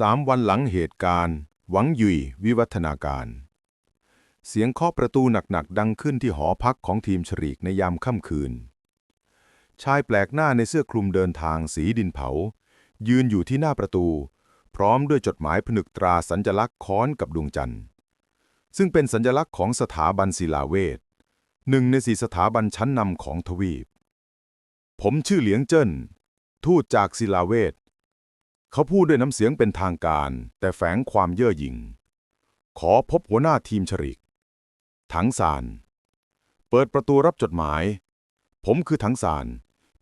สามวันหลังเหตุการณ์ หวังยุยวิวัฒนาการ เสียงเคาะประตูหนักๆ ดังขึ้นที่หอพักของทีมฉรีกในยามค่ำคืน ชายแปลกหน้าในเสื้อคลุมเดินทางสีดินเผา ยืนอยู่ที่หน้าประตู พร้อมด้วยจดหมายผนึกตราสัญลักษณ์ค้อนกับดวงจันทร์ ซึ่งเป็นสัญลักษณ์ของสถาบันศิลาเวชหนึ่งในสี่สถาบันชั้นนำของทวีป ผมชื่อเหลียงเจิ้น ทูตจากศิลาเวช เขาพูดด้วยน้ำเสียงเป็นทางการ แต่แฝงความเย่อหยิ่ง ขอพบหัวหน้าทีมฉริก ถังซานเปิดประตูรับจดหมาย ผมคือถังซาน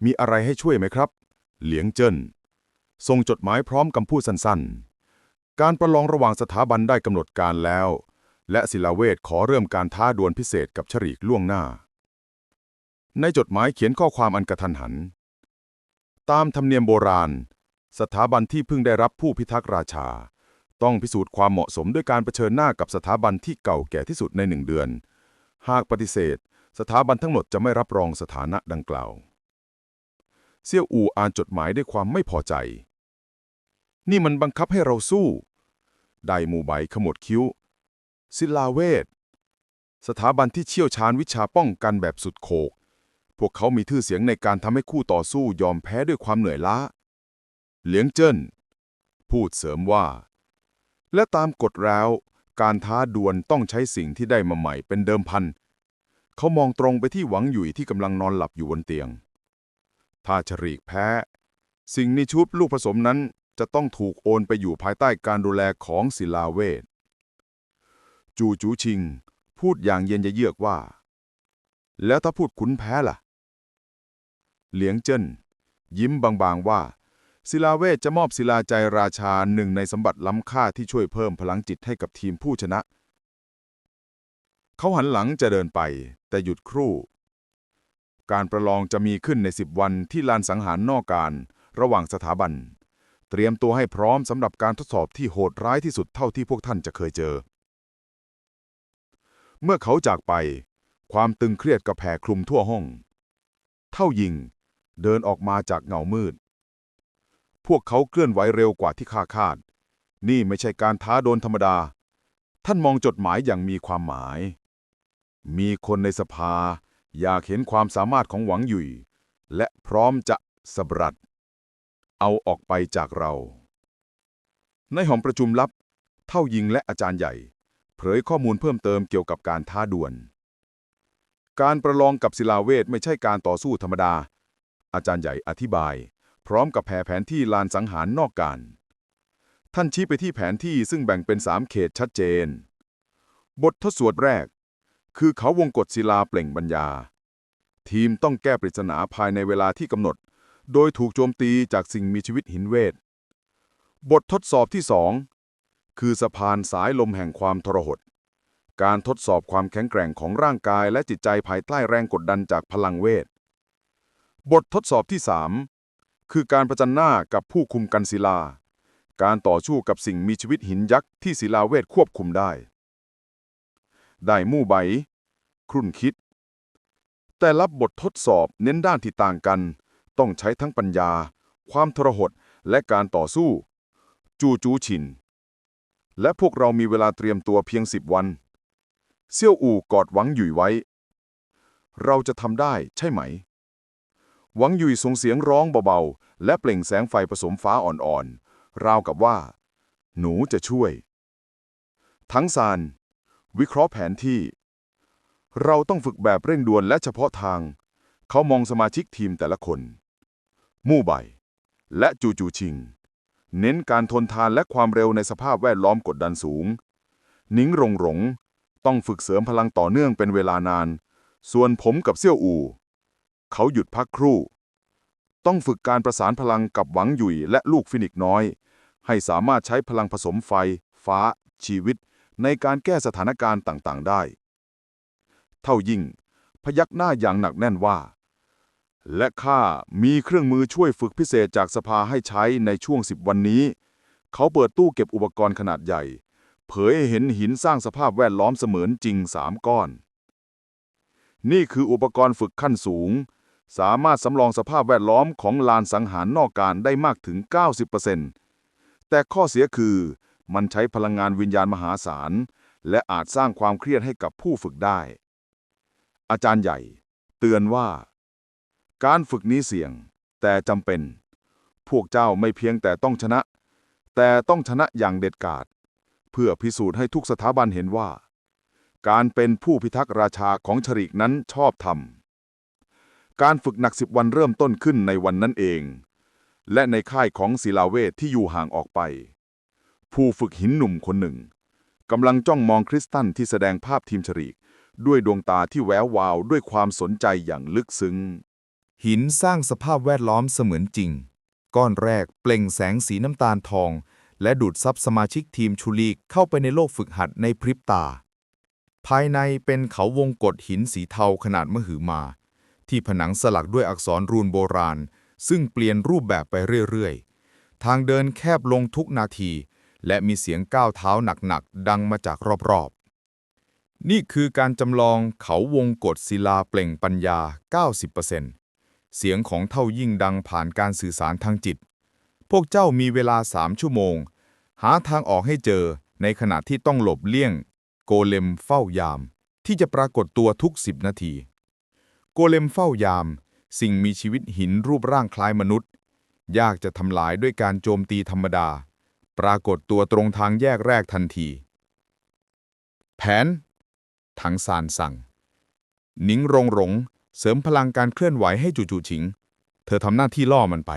มีอะไรให้ช่วยไหมครับ เหลียงเจิ้นส่งจดหมายพร้อมคำพูดสั้นๆ การประลองระหว่างสถาบันได้กำหนดการแล้ว และศิลาเวชขอเริ่มการท้าดวลพิเศษกับฉริกล่วงหน้า ในจดหมายเขียนข้อความอันกระทันหัน ตามธรรมเนียมโบราณ สถาบันที่เพิ่งได้รับผู้พิทักษ์ราชา ต้องพิสูจน์ความเหมาะสมด้วยการเผชิญหน้ากับสถาบันที่เก่าแก่ที่สุดในหนึ่งเดือน หากปฏิเสธ สถาบันทั้งหมดจะไม่รับรองสถานะดังกล่าว เซี่ยวอูอ่านจดหมายด้วยความไม่พอใจ นี่มันบังคับให้เราสู้ ไดหมู่ใบขมวดคิ้ว ศิลาเวทสถาบันที่เชี่ยวชาญวิชาป้องกันแบบสุดโขก พวกเขามีชื่อเสียงในการทำให้คู่ต่อสู้ยอมแพ้ด้วยความเหนื่อยล้า เหลียงเจิ้น พูดเสริมว่า และตามกฎแล้ว การท้าดวลต้องใช้สิ่งที่ได้มาใหม่เป็นเดิมพัน เขามองตรงไปที่หวังหยุยที่กำลังนอนหลับอยู่บนเตียง ถ้าฉรีกแพ้ สิ่งในชุบลูกผสมนั้นจะต้องถูกโอนไปอยู่ภายใต้การดูแลของศิลาเวท จูจูชิง พูดอย่างเย็นเยือกว่า แล้วถ้าพูดขุนแพ้ล่ะ เหลียงเจิ้นยิ้มบางๆว่า ศิลาเวทจะมอบศิลาใจราชาหนึ่งในสมบัติล้ำค่าที่ช่วยเพิ่มพลังจิตให้กับทีมผู้ชนะ เขาหันหลังจะเดินไป แต่หยุดครู่ การประลองจะมีขึ้นในสิบวันที่ลานสังหารนอกการระหว่างสถาบัน เตรียมตัวให้พร้อมสำหรับการทดสอบที่โหดร้ายที่สุดเท่าที่พวกท่านจะเคยเจอ เมื่อเขาจากไป ความตึงเครียดกระแผ่คลุมทั่วห้อง เท่ายิง เดินออกมาจากเงามืด พวกเขาเคลื่อนไหวเร็วกว่าที่คาดคาด นี่ไม่ใช่การท้าโดนธรรมดา ท่านมองจดหมายอย่างมีความหมาย มีคนในสภา อยากเห็นความสามารถของหวังหยุย และพร้อมจะสบรัด เอาออกไปจากเรา ในห้องประชุมลับ เท่ายิงและอาจารย์ใหญ่ เผยข้อมูลเพิ่มเติมเกี่ยวกับการท้าดวล การประลองกับศิลาเวทไม่ใช่การต่อสู้ธรรมดา อาจารย์ใหญ่อธิบาย พร้อมกับแผนแผนที่ลานสังหารนอกการ ท่านชี้ไปที่แผนที่ซึ่งแบ่งเป็นสามเขตชัดเจน บททดสวดแรก คือเขาวงกฏศิลาเปล่งบัญญาทีมต้องแก้ปริศนาภายในเวลาที่กำหนด โดยถูกโจมตีจากสิ่งมีชีวิตหินเวท บททดสอบที่สองคือสะพานสายลมแห่งความทรหด การทดสอบความแข็งแกร่งของร่างกายและจิตใจภายใต้แรงกดดันจากพลังเวท บททดสอบที่สาม คือการประจันหน้ากับผู้คุมกันศิลา การต่อสู้กับสิ่งมีชีวิตหินยักษ์ที่ศิลาเวทควบคุมได้ ได้มู่ใบ ครุ่นคิด แต่รับบททดสอบเน้นด้านที่ต่างกัน ต้องใช้ทั้งปัญญา ความทรหดและการต่อสู้ จูจูชิน และพวกเรามีเวลาเตรียมตัวเพียงสิบวัน เซี่ยวอู่กอดหวังหยุยไว้ เราจะทำได้ใช่ไหม หวังยุยส่งเสียงร้องเบาๆ และเปล่งแสงไฟผสมฟ้าอ่อนๆ ราวกับว่า หนูจะช่วย ทั้งซาน วิเคราะห์แผนที่ เราต้องฝึกแบบเร่งด่วนและเฉพาะทาง เขามองสมาชิกทีมแต่ละคน มู่ใบ และจูจูชิง เน้นการทนทานและความเร็วในสภาพแวดล้อมกดดันสูง นิ้งรงหลงต้องฝึกเสริมพลังต่อเนื่องเป็นเวลานาน ส่วนผมกับเซี่ยวอู่ เขาหยุดพักครู่ ต้องฝึกการประสานพลังกับหวังหยุยและลูกฟินิกน้อย ให้สามารถใช้พลังผสมไฟ ฟ้า ชีวิต ในการแก้สถานการณ์ต่างๆ ได้ เท่ายิ่ง พยักหน้าอย่างหนักแน่นว่า และข้ามีเครื่องมือช่วยฝึกพิเศษจากสภาให้ใช้ในช่วงสิบวันนี้ เขาเปิดตู้เก็บอุปกรณ์ขนาดใหญ่ เผยให้เห็นหินสร้างสภาพแวดล้อมเสมือนจริงสามก้อน นี่คืออุปกรณ์ฝึกขั้นสูง สามารถสำรองสภาพแวดล้อมของลานสังหารนอกการได้มากถึง 90%แต่ข้อเสียคือ มันใช้พลังงานวิญญาณมหาศาล และอาจสร้างความเครียดให้กับผู้ฝึกได้ อาจารย์ใหญ่ เตือนว่า การฝึกนี้เสี่ยง แต่จำเป็น พวกเจ้าไม่เพียงแต่ต้องชนะ แต่ต้องชนะอย่างเด็ดขาด เพื่อพิสูจน์ให้ทุกสถาบันเห็นว่า การเป็นผู้พิทักษ์ราชาของชริกนั้นชอบธรรม การฝึกหนักสิบวันเริ่มต้นขึ้นในวันนั้นเอง และในค่ายของศิลาเวทที่อยู่ห่างออกไป ผู้ฝึกหินหนุ่มคนหนึ่งกำลังจ้องมองคริสตันที่แสดงภาพทีมชริกด้วยดวงตาที่แวววาวด้วยความสนใจอย่างลึกซึ้ง หินสร้างสภาพแวดล้อมเสมือนจริง ก้อนแรกเปล่งแสงสีน้ำตาลทอง และดูดซับสมาชิกทีมชูลีกเข้าไปในโลกฝึกหัดในพริบตา ภายในเป็นเขาวงกฏหินสีเทาขนาดมหึมา ที่ผนังสลักด้วยอักษรรูนโบราณ ซึ่งเปลี่ยนรูปแบบไปเรื่อยๆ ทางเดินแคบลงทุกนาที และมีเสียงก้าวเท้าหนักๆ ดังมาจากรอบๆ นี่คือการจำลองเขาวงกฏศิลาเปล่งปัญญา 90%เสียงของเท่ายิ่งดังผ่านการสื่อสารทางจิต พวกเจ้ามีเวลาสามชั่วโมง หาทางออกให้เจอในขณะที่ต้องหลบเลี่ยง โกเลมเฝ้ายาม ที่จะปรากฏตัวทุกสิบนาที โกเลมเฝ้ายาม สิ่งมีชีวิตหินรูปร่างคล้ายมนุษย์ ยากจะทำลายด้วยการโจมตีธรรมดา ปรากฏตัวตรงทางแยกแรกทันที แผน ถังซานสั่ง นิงรงหลงเสริมพลังการเคลื่อนไหวให้จู่จู่ฉิง เธอทำหน้าที่ล่อมันไป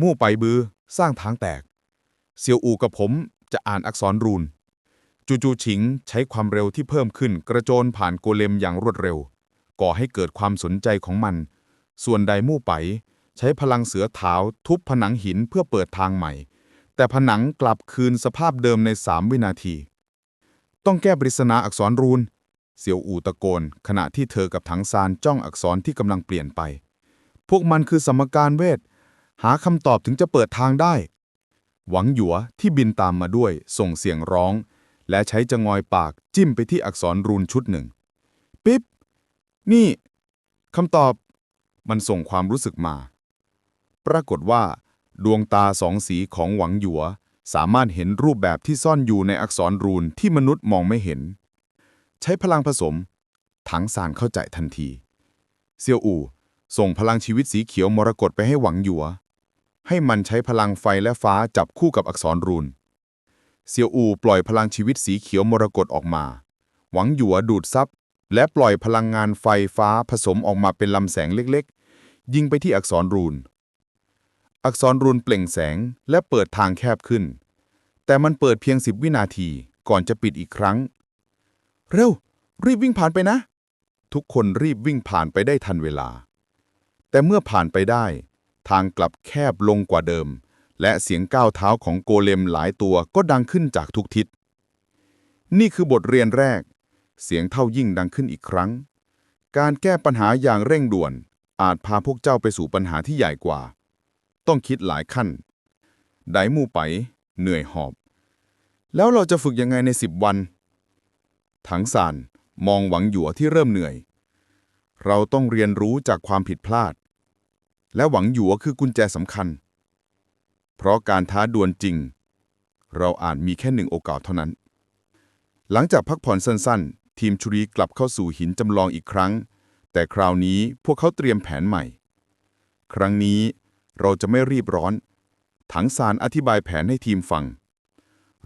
มู่ไปบือ สร้างทางแตก เซียวอูกับผมจะอ่านอักษรรูน จูจูฉิงใช้ความเร็วที่เพิ่มขึ้นกระโจนผ่านโกเลมอย่างรวดเร็ว ก่อให้เกิดความสนใจของมัน ส่วนไดมู่ไป ใช้พลังเสือเท้าทุบผนังหินเพื่อเปิดทางใหม่ แต่ผนังกลับคืนสภาพเดิมในสามวินาที ต้องแก้ปริศนาอักษรรูน เสี่ยวอู่ตะโกน ขณะที่เธอกับถังซานจ้องอักษรที่กำลังเปลี่ยนไป พวกมันคือสมการเวท หาคำตอบถึงจะเปิดทางได้ หวังหยัวที่บินตามมาด้วยส่งเสียงร้อง และใช้จงอยปากจิ้มไปที่อักษรรูนชุดหนึ่ง นี่คำตอบมันส่งความรู้สึกมา ปรากฏว่า ดวงตาสองสีของหวังหยัว สามารถเห็นรูปแบบที่ซ่อนอยู่ในอักษรรูนที่มนุษย์มองไม่เห็น ใช้พลังผสม ถังสารเข้าใจทันที เซียวอู่ส่งพลังชีวิตสีเขียวมรกตไปให้หวังหยัว ให้มันใช้พลังไฟและฟ้าจับคู่กับอักษรรูน เซียวอู่ปล่อยพลังชีวิตสีเขียวมรกตออกมา หวังหยัวดูดซับ และปล่อยพลังงานไฟฟ้าผสมออกมาเป็นลำแสงเล็กๆ ยิงไปที่อักษรรูน อักษรรูนเปล่งแสงและเปิดทางแคบขึ้น แต่มันเปิดเพียงสิบวินาทีก่อนจะปิดอีกครั้ง เร็ว รีบวิ่งผ่านไปนะ ทุกคนรีบวิ่งผ่านไปได้ทันเวลา แต่เมื่อผ่านไปได้ ทางกลับแคบลงกว่าเดิม และเสียงก้าวเท้าของโกเลมหลายตัวก็ดังขึ้นจากทุกทิศ นี่คือบทเรียนแรก เสียงเท่ายิ่งดังขึ้นอีกครั้ง การแก้ปัญหาอย่างเร่งด่วน อาจพาพวกเจ้าไปสู่ปัญหาที่ใหญ่กว่า ต้องคิดหลายขั้น ไดมูไป เหนื่อยหอบ แล้วเราจะฝึกยังไงในสิบวัน ถังสานมองหวังหยัวที่เริ่มเหนื่อย เราต้องเรียนรู้จากความผิดพลาด และหวังหยัวคือกุญแจสำคัญ เพราะการท้าดวลจริง เราอาจมีแค่หนึ่งโอกาสเท่านั้น หลังจากพักผ่อนสั้น ทีมชุรีกลับเข้าสู่หินจำลองอีกครั้ง แต่คราวนี้พวกเขาเตรียมแผนใหม่ ครั้งนี้เราจะไม่รีบร้อน ถังซานอธิบายแผนให้ทีมฟัง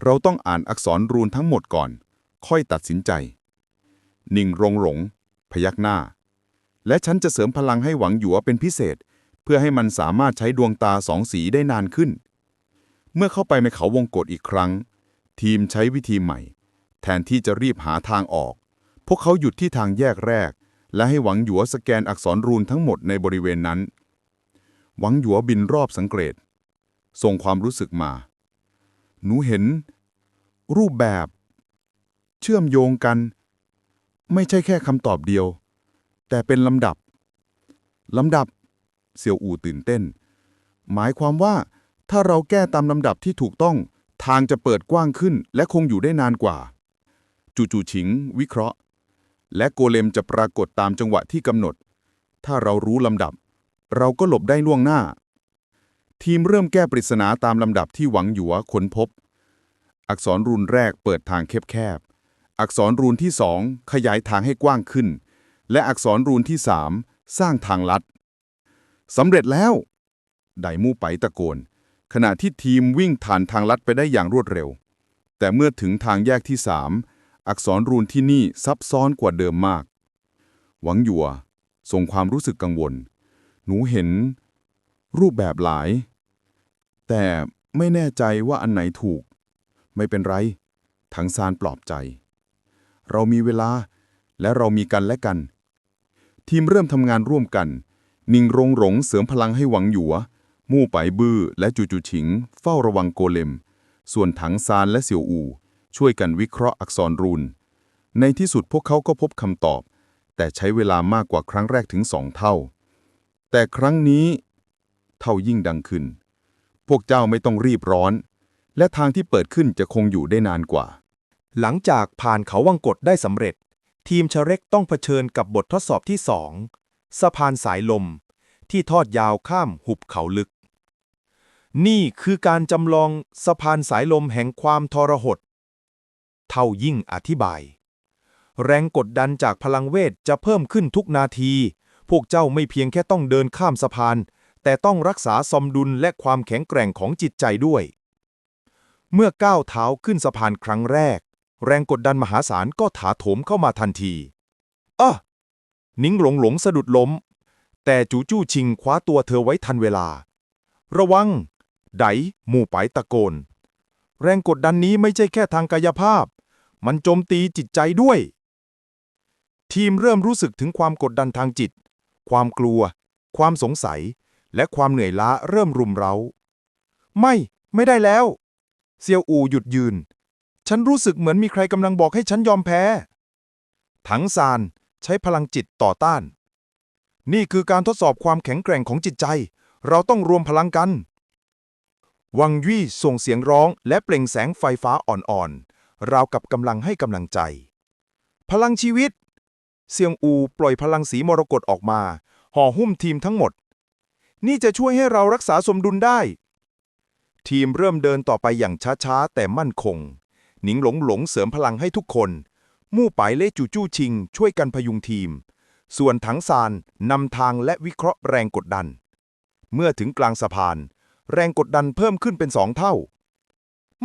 เราต้องอ่านอักษรรูนทั้งหมดก่อน ค่อยตัดสินใจนิ่งรงหลง พยักหน้า และฉันจะเสริมพลังให้หวังหยัวเป็นพิเศษ เพื่อให้มันสามารถใช้ดวงตาสองสีได้นานขึ้น เมื่อเข้าไปในเขาวงกฏอีกครั้ง ทีมใช้วิธีใหม่ แทนที่จะรีบหาทางออก พวกเขาหยุดที่ทางแยกแรก และให้หวังหยัวสแกนอักษรรูนทั้งหมดในบริเวณนั้น หวังหยัวบินรอบสังเกต ส่งความรู้สึกมา หนูเห็น รูปแบบ เชื่อมโยงกัน ไม่ใช่แค่คำตอบเดียว แต่เป็นลำดับลำดับ เซียวอูตื่นเต้น หมายความว่า ถ้าเราแก้ตามลำดับที่ถูกต้อง ทางจะเปิดกว้างขึ้น และคงอยู่ได้นานกว่า จูจูฉิง วิเคราะห์ และโกเลมจะปรากฏตามจังหวะที่กำหนด ถ้าเรารู้ลำดับ เราก็หลบได้ล่วงหน้า ทีมเริ่มแก้ปริศนาตามลำดับที่หวังหยัวค้นพบ อักษรรูนแรกเปิดทางแคบๆ อักษรรูนที่สองขยายทางให้กว้างขึ้น และอักษรรูนที่สามสร้างทางลัดสำเร็จแล้ว ไดมู่ไปตะโกน ขณะที่ทีมวิ่งผ่านทางลัดไปได้อย่างรวดเร็ว แต่เมื่อถึงทางแยกที่สาม อักษรรูนที่นี่ซับซ้อนกว่าเดิมมาก หวังหยัวส่งความรู้สึกกังวล หนูเห็น รูปแบบหลาย แต่ไม่แน่ใจว่าอันไหนถูก ไม่เป็นไร ถังซานปลอบใจ เรามีเวลาและเรามีกันและกัน ทีมเริ่มทำงานร่วมกัน นิงรงหลงเสริมพลังให้หวังหยัว มู่ไปบื้อและจูจูฉิง เฝ้าระวังโกเลม ส่วนถังซานและเสี่ยวอู ช่วยกันวิเคราะห์อักษรรูน ในที่สุดพวกเขาก็พบคำตอบ แต่ใช้เวลามากกว่าครั้งแรกถึงสองเท่า แต่ครั้งนี้ เท่ายิ่งดังขึ้น พวกเจ้าไม่ต้องรีบร้อน และทางที่เปิดขึ้นจะคงอยู่ได้นานกว่า หลังจากผ่านเขาวังกดได้สำเร็จ ทีมชเร็กต้องเผชิญกับบททดสอบที่สองสะพานสายลม ที่ทอดยาวข้ามหุบเขาลึกนี่คือการจำลองสะพานสายลมแห่งความทรหด เท่ายิ่งอธิบาย แรงกดดันจากพลังเวทจะเพิ่มขึ้นทุกนาที พวกเจ้าไม่เพียงแค่ต้องเดินข้ามสะพาน แต่ต้องรักษาสมดุลและความแข็งแกร่งของจิตใจด้วย เมื่อก้าวเท้าขึ้นสะพานครั้งแรก แรงกดดันมหาศาลก็ถาโถมเข้ามาทันทีอ้อนิ้งหลงหลงสะดุดล้ม แต่จูจู้ชิงคว้าตัวเธอไว้ทันเวลา ระวัง ไดหมู่ไปตะโกน แรงกดดันนี้ไม่ใช่แค่ทางกายภาพ มันโจมตีจิตใจด้วย ทีมเริ่มรู้สึกถึงความกดดันทางจิต ความกลัว ความสงสัย และความเหนื่อยล้าเริ่มรุมเร้า ไม่ ไม่ได้แล้ว เซียวอูหยุดยืน ฉันรู้สึกเหมือนมีใครกำลังบอกให้ฉันยอมแพ้ ถังซานใช้พลังจิตต่อต้าน นี่คือการทดสอบความแข็งแกร่งของจิตใจ เราต้องรวมพลังกัน วังยี่ส่งเสียงร้องและเปล่งแสงไฟฟ้าอ่อน ราวกับกำลังให้กำลังใจ พลังชีวิต เซียงอูปล่อยพลังสีมรกตออกมา ห่อหุ้มทีมทั้งหมด นี่จะช่วยให้เรารักษาสมดุลได้ ทีมเริ่มเดินต่อไปอย่างช้าๆ แต่มั่นคง หนิงหลงหลงเสริมพลังให้ทุกคน มู่ไปเล่จูจู้ชิง ช่วยกันพยุงทีม ส่วนถังซานนำทางและวิเคราะห์แรงกดดัน เมื่อถึงกลางสะพาน แรงกดดันเพิ่มขึ้นเป็นสองเท่า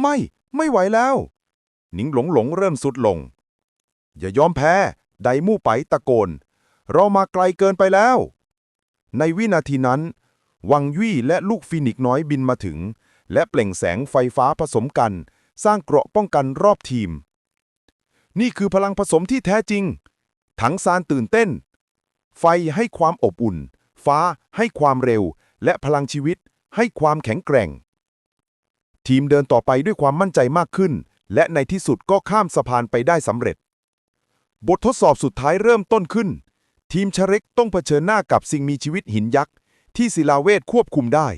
ไม่ ไม่ไหวแล้ว หนิงหลงหลงเริ่มสุดลง อย่ายอมแพ้ ไดมู่ไปตะโกน เรามาไกลเกินไปแล้ว ในวินาทีนั้น วังยี่และลูกฟินิกซ์น้อยบินมาถึง และเปล่งแสงไฟฟ้าผสมกัน สร้างเกราะป้องกันรอบทีม นี่คือพลังผสมที่แท้จริง ถังซานตื่นเต้น ไฟให้ความอบอุ่น ฟ้าให้ความเร็ว และพลังชีวิตให้ความแข็งแกร่ง ทีมเดินต่อไปด้วยความมั่นใจมากขึ้น และในที่สุดก็ข้ามสะพานไปได้สำเร็จ บททดสอบสุดท้ายเริ่มต้นขึ้น ทีมชเร็กต้องเผชิญหน้ากับสิ่งมีชีวิตหินยักษ์ที่ศิลาเวทควบคุมได้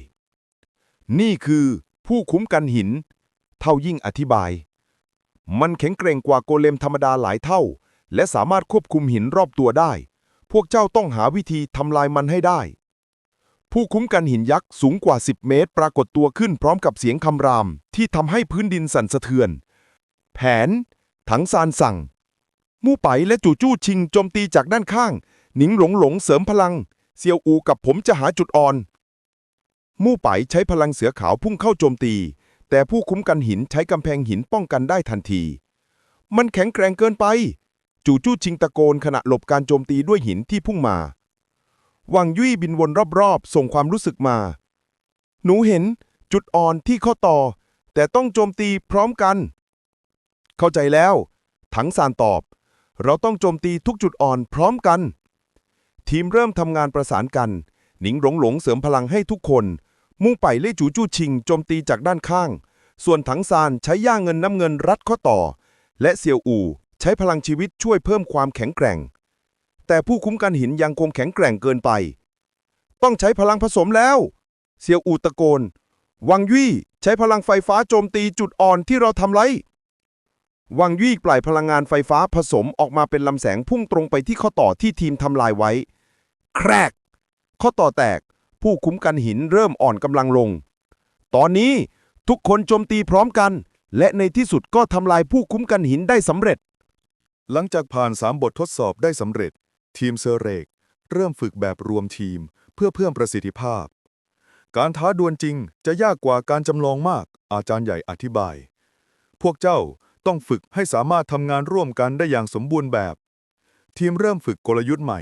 นี่คือผู้คุ้มกันหิน เท่ายิ่งอธิบาย มันแข็งแกร่งกว่าโกเลมธรรมดาหลายเท่า และสามารถควบคุมหินรอบตัวได้ พวกเจ้าต้องหาวิธีทำลายมันให้ได้ ผู้คุ้มกันหินยักษ์สูงกว่า 10 เมตร ปรากฏตัวขึ้นพร้อมกับเสียงคำราม ที่ทำให้พื้นดินสั่นสะเทือน แผน ถังซานสั่ง มู่ไปและจู่จู้ชิงโจมตีจากด้านข้าง หนิงหลงหลงเสริมพลัง เซียวอูกับผมจะหาจุดอ่อน มู่ไปใช้พลังเสือขาวพุ่งเข้าโจมตี แต่ผู้คุ้มกันหินใช้กำแพงหินป้องกันได้ทันที มันแข็งแกร่งเกินไป จู่จู้ชิงตะโกนขณะหลบการโจมตีด้วยหินที่พุ่งมาวังยุ้ยบินวนรอบๆ ส่งความรู้สึกมา หนูเห็นจุดอ่อนที่ข้อต่อ แต่ต้องโจมตีพร้อมกัน เข้าใจแล้ว ถังซานตอบ เราต้องโจมตีทุกจุดอ่อนพร้อมกัน ทีมเริ่มทำงานประสานกัน หนิงหลงหลงเสริมพลังให้ทุกคน มุ่งไปเล่จูจู้ชิงโจมตีจากด้านข้าง ส่วนถังซานใช้ย่าเงินน้ำเงินรัดข้อต่อ และเซียวอู่ใช้พลังชีวิตช่วยเพิ่มความแข็งแกร่ง แต่ผู้คุ้มกันหินยังคงแข็งแกร่งเกินไป ต้องใช้พลังผสมแล้วเซียวอู่ตะโกน วังยี่ใช้พลังไฟฟ้าโจมตีจุดอ่อนที่เราทำไร วังยี่ปล่อยพลังงานไฟฟ้าผสมออกมาเป็นลำแสงพุ่งตรงไปที่ข้อต่อที่ทีมทำลายไว้ แครก ข้อต่อแตก ผู้คุ้มกันหินเริ่มอ่อนกำลังลง ตอนนี้ทุกคนโจมตีพร้อมกัน และในที่สุดก็ทำลายผู้คุ้มกันหินได้สำเร็จ หลังจากผ่าน 3 บททดสอบได้สำเร็จ ทีมเซเรก เริ่มฝึกแบบรวมทีมเพื่อเพิ่มประสิทธิภาพ การท้าดวลจริงจะยากกว่าการจำลองมาก อาจารย์ใหญ่อธิบาย พวกเจ้า ต้องฝึกให้สามารถทำงานร่วมกันได้อย่างสมบูรณ์แบบ ทีมเริ่มฝึกกลยุทธ์ใหม่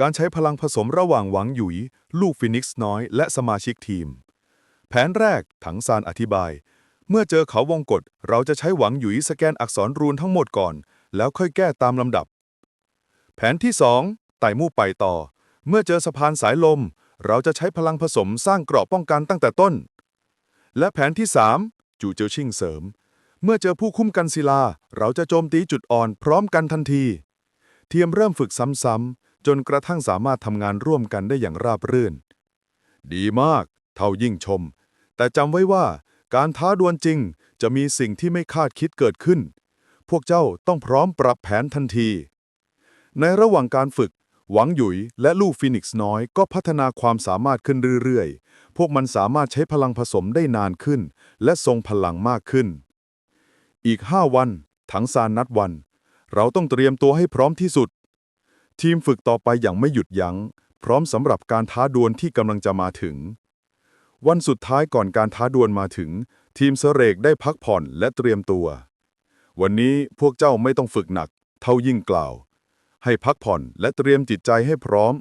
การใช้พลังผสมระหว่างหวังหยุย ลูกฟินิกซ์น้อย และสมาชิกทีม แผนแรกถังซานอธิบาย เมื่อเจอเขาวงกฏเราจะใช้หวังหยุยสแกนอักษรรูนทั้งหมดก่อน แล้วค่อยแก้ตามลำดับ แผนที่ 2 ไต่มู่ไปต่อ เมื่อเจอสะพานสายลม เราจะใช้พลังผสมสร้างเกราะป้องกันตั้งแต่ต้น และแผนที่ 3 จู่เจียวชิงเสริม เมื่อเจอผู้คุ้มกันศิลา เราจะโจมตีจุดอ่อนพร้อมกันทันที เทียมเริ่มฝึกซ้ำๆ จนกระทั่งสามารถทำงานร่วมกันได้อย่างราบรื่น ดีมาก เท่ายิ่งชม แต่จำไว้ว่าการท้าดวลจริงจะมีสิ่งที่ไม่คาดคิดเกิดขึ้น พวกเจ้าต้องพร้อมปรับแผนทันที ในระหว่างการฝึก หวังหยุยและลูกฟินิกซ์น้อยก็พัฒนาความสามารถขึ้นเรื่อยๆ พวกมันสามารถใช้พลังผสมได้นานขึ้น และทรงพลังมากขึ้น อีก 5 วัน ถังซานนัดวัน เราต้องเตรียมตัวให้พร้อมที่สุด ทีมฝึกต่อไปอย่างไม่หยุดยัง้ง พร้อมสำหรับการท้าดวลที่กำลังจะมาถึง วันสุดท้ายก่อนการท้าดวลมาถึง ทีมเสเรกได้พักผ่อนและเตรียมตัว วันนี้พวกเจ้าไม่ต้องฝึกหนัก เท่ายิ่งกล่าว ให้พักผ่อนและเตรียมจิตใจให้พร้อม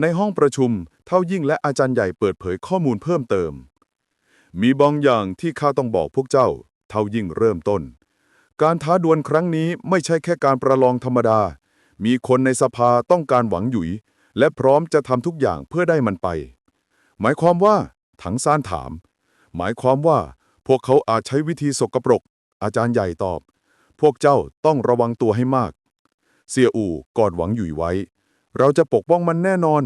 ในห้องประชุมเท่ายิ่งและอาจารย์ใหญ่เปิดเผยข้อมูลเพิ่มเติม มีบางอย่างที่ข้าต้องบอกพวกเจ้า เท่ายิ่งเริ่มต้น การท้าดวลครั้งนี้ไม่ใช่แค่การประลองธรรมดา มีคนในสภาต้องการหวังหยุย และพร้อมจะทำทุกอย่างเพื่อได้มันไป หมายความว่า ถังซานถาม หมายความว่า พวกเขาอาจใช้วิธีสกปรก อาจารย์ใหญ่ตอบ พวกเจ้าต้องระวังตัวให้มาก เสียอู่กอดหวังหยุยไว้ เราจะปกป้องมันแน่นอน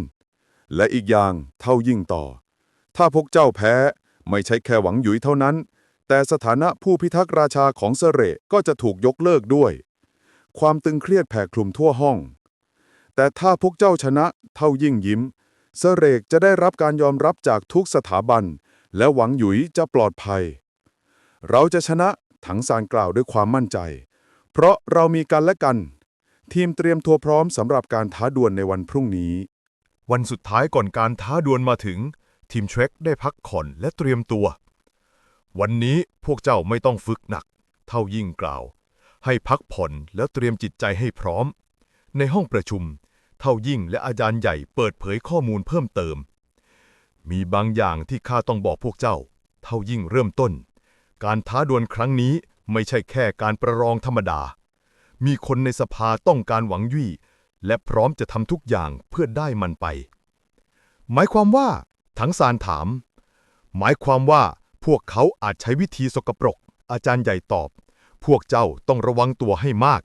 และอีกอย่างเท่ายิ่งต่อ ถ้าพวกเจ้าแพ้ไม่ใช่แค่หวังหยุยเท่านั้น แต่สถานะผู้พิทักษ์ราชาของเสเรก็จะถูกยกเลิกด้วย ความตึงเครียดแผ่คลุมทั่วห้อง แต่ถ้าพวกเจ้าชนะเท่ายิ่งยิ้ม เสเรกจะได้รับการยอมรับจากทุกสถาบัน และหวังหยุยจะปลอดภัย เราจะชนะถังซานกล่าวด้วยความมั่นใจ เพราะเรามีกันและกัน ทีมเตรียมตัวพร้อมสำหรับการท้าดวลในวันพรุ่งนี้ วันสุดท้ายก่อนการท้าดวลมาถึง ทีมเทรคได้พักผ่อนและเตรียมตัว วันนี้พวกเจ้าไม่ต้องฝึกหนัก เท่ายิ่งกล่าว ให้พักผ่อนแล้วเตรียมจิตใจให้พร้อม ในห้องประชุม เท่ายิ่งและอาจารย์ใหญ่เปิดเผยข้อมูลเพิ่มเติม มีบางอย่างที่ข้าต้องบอกพวกเจ้า เท่ายิ่งเริ่มต้น การท้าดวลครั้งนี้ไม่ใช่แค่การประลองธรรมดา มีคนในสภาต้องการหวังยี่และพร้อมจะทำทุกอย่างเพื่อได้มันไป หมายความว่า ถังซานถาม หมายความว่า พวกเขาอาจใช้วิธีสกปรก อาจารย์ใหญ่ตอบ พวกเจ้าต้องระวังตัวให้มาก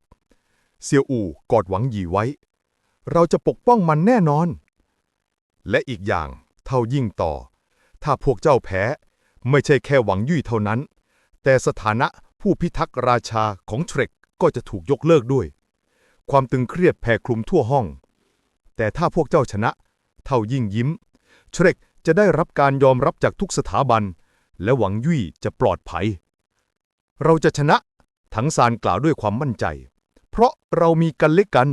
เซียวอู่กอดหวังหยีไว้ เราจะปกป้องมันแน่นอน และอีกอย่าง เท่ายิ่งต่อ ถ้าพวกเจ้าแพ้ ไม่ใช่แค่หวังยี่เท่านั้น แต่สถานะผู้พิทักษ์ราชาของเทรคก็จะถูกยกเลิกด้วย ความตึงเครียดแผ่คลุมทั่วห้อง แต่ถ้าพวกเจ้าชนะ เท่ายิ่งยิ้ม เทรคจะได้รับการยอมรับจากทุกสถาบัน และหวังยี่จะปลอดภัย เราจะชนะถังซานกล่าวด้วยความมั่นใจ เพราะเรามีกันและกัน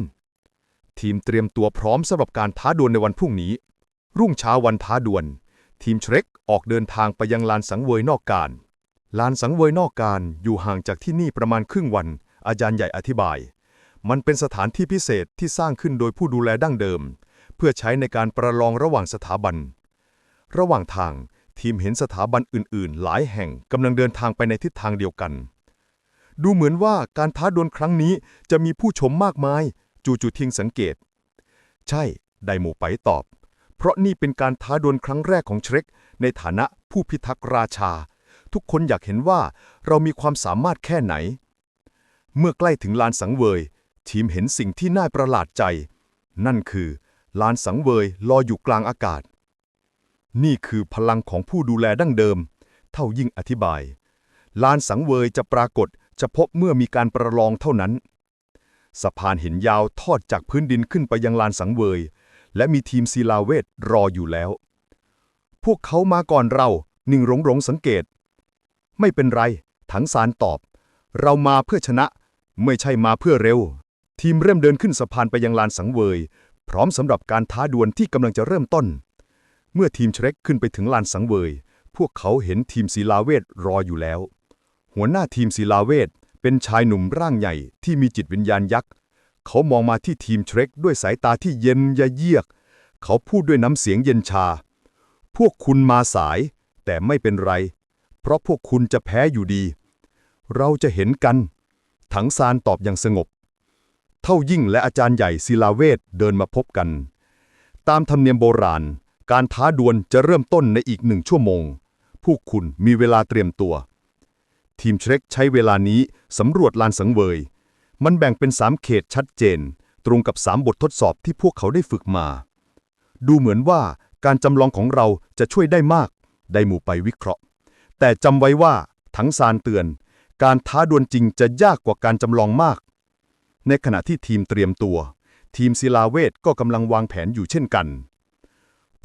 ทีมเตรียมตัวพร้อมสำหรับการท้าดวลในวันพรุ่งนี้ รุ่งเช้าวันท้าดวล ทีมเทรคออกเดินทางไปยังลานสังเวยนอกการ ลานสังเวยนอกการอยู่ห่างจากที่นี่ประมาณครึ่งวัน อาจารย์ใหญ่อธิบาย มันเป็นสถานที่พิเศษที่สร้างขึ้นโดยผู้ดูแลดั้งเดิม เพื่อใช้ในการประลองระหว่างสถาบัน ระหว่างทาง ทีมเห็นสถาบันอื่น ๆ หลายแห่งกำลังเดินทางไปในทิศทางเดียวกัน ดูเหมือนว่าการท้าดวลครั้งนี้จะมีผู้ชมมากมาย จูจูทิงสังเกต ใช่ ไดโมไปตอบ เพราะนี่เป็นการท้าดวลครั้งแรกของเชรกในฐานะผู้พิทักษ์ราชา ทุกคนอยากเห็นว่าเรามีความสามารถแค่ไหน เมื่อใกล้ถึงลานสังเวย ทีมเห็นสิ่งที่น่าประหลาดใจ นั่นคือลานสังเวยลอยอยู่กลางอากาศ นี่คือพลังของผู้ดูแลดั้งเดิม เท่ายิ่งอธิบาย ลานสังเวยจะปรากฏเฉพาะเมื่อมีการประลองเท่านั้น สะพานหินยาวทอดจากพื้นดินขึ้นไปยังลานสังเวย และมีทีมศิลาเวทรออยู่แล้ว พวกเขามาก่อนเรานิ่งหลงหลงสังเกต ไม่เป็นไร ถังซานตอบ เรามาเพื่อชนะ ไม่ใช่มาเพื่อเร็ว ทีมเริ่มเดินขึ้นสะพานไปยังลานสังเวย พร้อมสำหรับการท้าดวลที่กำลังจะเริ่มต้น เมื่อทีมเชร็กขึ้นไปถึงลานสังเวย พวกเขาเห็นทีมศิลาเวทรออยู่แล้ว หัวหน้าทีมศิลาเวทเป็นชายหนุ่มร่างใหญ่ที่มีจิตวิญญาณยักษ์ เขามองมาที่ทีมเชร็กด้วยสายตาที่เย็นยะเยียก เขาพูดด้วยน้ำเสียงเย็นชา พวกคุณมาสาย แต่ไม่เป็นไร เพราะพวกคุณจะแพ้อยู่ดี เราจะเห็นกัน ถังซานตอบอย่างสงบ เท่ายิ่งและอาจารย์ใหญ่ศิลาเวทเดินมาพบกัน ตามธรรมเนียมโบราณ การท้าดวลจะเริ่มต้นในอีกหนึ่งชั่วโมงพวกคุณมีเวลาเตรียมตัว ทีมเชร็กใช้เวลานี้สำรวจลานสังเวย มันแบ่งเป็นสามเขตชัดเจน ตรงกับสามบททดสอบที่พวกเขาได้ฝึกมา ดูเหมือนว่าการจำลองของเราจะช่วยได้มาก ได้หมู่ไปวิเคราะห์ แต่จำไว้ว่าทั้งซานเตือน การท้าดวลจริงจะยากกว่าการจำลองมาก ในขณะที่ทีมเตรียมตัว ทีมศิลาเวทก็กำลังวางแผนอยู่เช่นกัน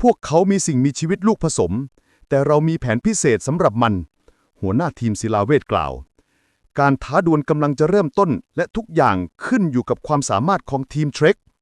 พวกเขามีสิ่งมีชีวิตลูกผสม แต่เรามีแผนพิเศษสำหรับมัน หัวหน้าทีมศิลาเวทกล่าว การท้าดวลกำลังจะเริ่มต้น และทุกอย่างขึ้นอยู่กับความสามารถของทีมเทรค